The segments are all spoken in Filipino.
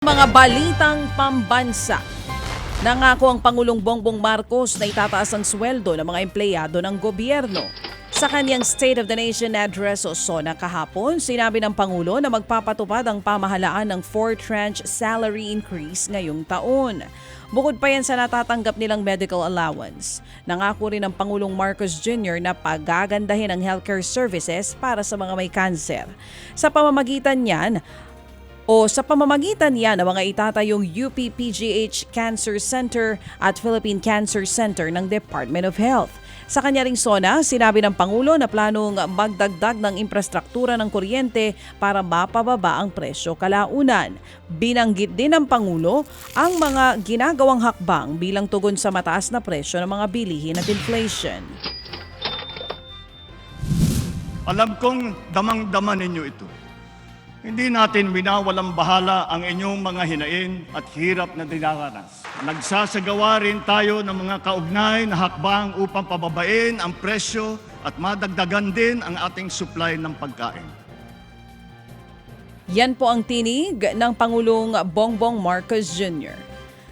Mga balitang pambansa. Nangako ang Pangulong Bongbong Marcos na itataas ang sweldo ng mga empleyado ng gobyerno. Sa kanyang State of the Nation address o SONA kahapon, sinabi ng Pangulo na magpapatupad ang pamahalaan ng four-tranche salary increase ngayong taon. Bukod pa yan sa natatanggap nilang medical allowance. Nangako rin ng Pangulong Marcos Jr. na pagagandahin ang healthcare services para sa mga may cancer. Sa pamamagitan niyan, o sa pamamagitan niya ng mga itatayong UPPGH Cancer Center at Philippine Cancer Center ng Department of Health. Sa kanya ring SONA, sinabi ng Pangulo na planong magdagdag ng infrastruktura ng kuryente para mapababa ang presyo kalaunan. Binanggit din ng Pangulo ang mga ginagawang hakbang bilang tugon sa mataas na presyo ng mga bilihin at inflation. Alam kong damang-dama ninyo ito. Hindi natin winawalang bahala ang inyong mga hinain at hirap na dinaranas. Nagsasagawa rin tayo ng mga kaugnay na hakbang upang pababain ang presyo at madagdagan din ang ating supply ng pagkain. Yan po ang tinig ng Pangulong Bongbong Marcos Jr.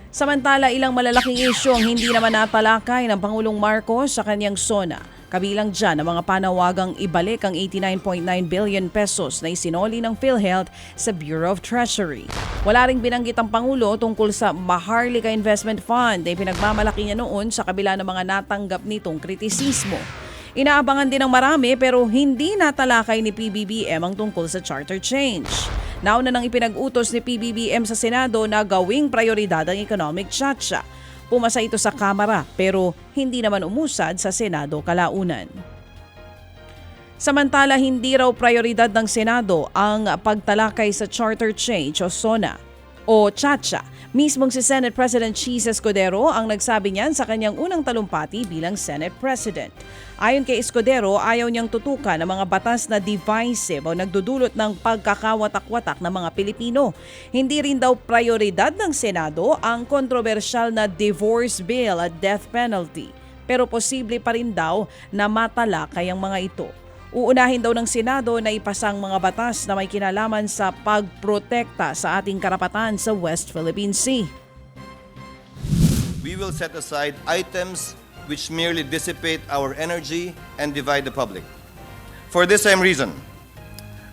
Samantala, ilang malalaking isyu ang hindi naman natalakay ng Pangulong Marcos sa kanyang SONA. Kabilang dyan ang mga panawagang ibalik ang 89.9 billion pesos na isinoli ng PhilHealth sa Bureau of Treasury. Wala ring binanggit ang Pangulo tungkol sa Maharlika Investment Fund na pinagmamalaki niya noon sa kabila ng mga natanggap nitong kritisismo. Inaabangan din ng marami pero hindi natalakay ni PBBM ang tungkol sa charter change. Nauna nang ipinag-utos ni PBBM sa Senado na gawing prioridad ang economic chacha. Pumasa ito sa Kamara pero hindi naman umusad sa Senado kalaunan. Samantala, hindi raw prioridad ng Senado ang pagtalakay sa charter change o SONA o CHACHA. Mismong si Senate President Cheese Escudero ang nagsabi niyan sa kanyang unang talumpati bilang Senate President. Ayon kay Escudero, ayaw niyang tutukan ang mga batas na divisive o nagdudulot ng pagkakawatak-watak ng mga Pilipino. Hindi rin daw prioridad ng Senado ang kontrobersyal na divorce bill at death penalty. Pero posible pa rin daw na matalakay ang mga ito. Uunahin daw ng Senado na ipasang mga batas na may kinalaman sa pagprotekta sa ating karapatan sa West Philippine Sea. we will set aside items which merely dissipate our energy and divide the public. For this same reason,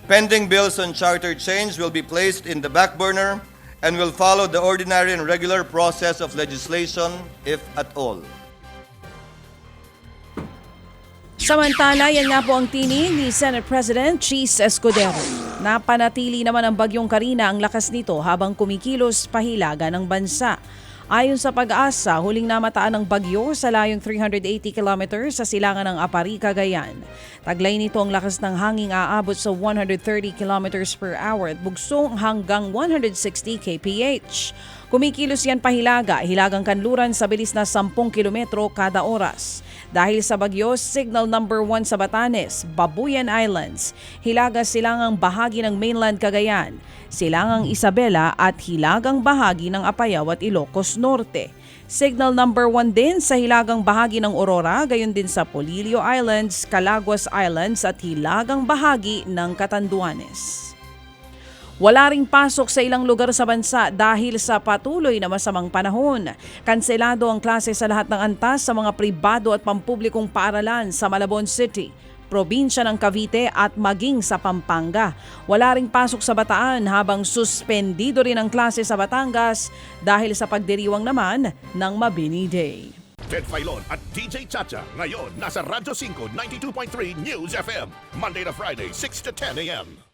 pending bills on charter change will be placed in the back burner and will follow the ordinary and regular process of legislation, if at all. Samantala, yan nga po ang tinig ni Senate President Cheese Escudero. Napanatili naman ang bagyong Karina ang lakas nito habang kumikilos pahilaga ng bansa. Ayon sa pag-asa, huling namataan ng bagyo sa layong 380 kilometers sa silangan ng Apari, Cagayan. Taglay nito ang lakas ng hanging aabot sa 130 kilometers per hour at bugsong hanggang 160 kph. Kumikilos yan pahilaga, hilagang kanluran sa bilis na 10 kilometro kada oras. Dahil sa bagyo, signal number 1 sa Batanes, Babuyan Islands, hilaga silangang bahagi ng mainland Cagayan, silangang Isabela at hilagang bahagi ng Apayao at Ilocos Norte. Signal number 1 din sa hilagang bahagi ng Aurora, gayon din sa Polillo Islands, Calaguas Islands at hilagang bahagi ng Catanduanes. Wala ring pasok sa ilang lugar sa bansa dahil sa patuloy na masamang panahon. Kanselado ang klase sa lahat ng antas sa mga pribado at pampublikong paaralan sa Malabon City, probinsya ng Cavite at maging sa Pampanga. Wala ring pasok sa Bataan habang suspendido rin ang klase sa Batangas dahil sa pagdiriwang naman ng Mabini Day. Ted Filon at DJ Chacha. Ngayon, nasa Radyo 5, 92.3 News FM. Monday to Friday, 6 to 10 a.m.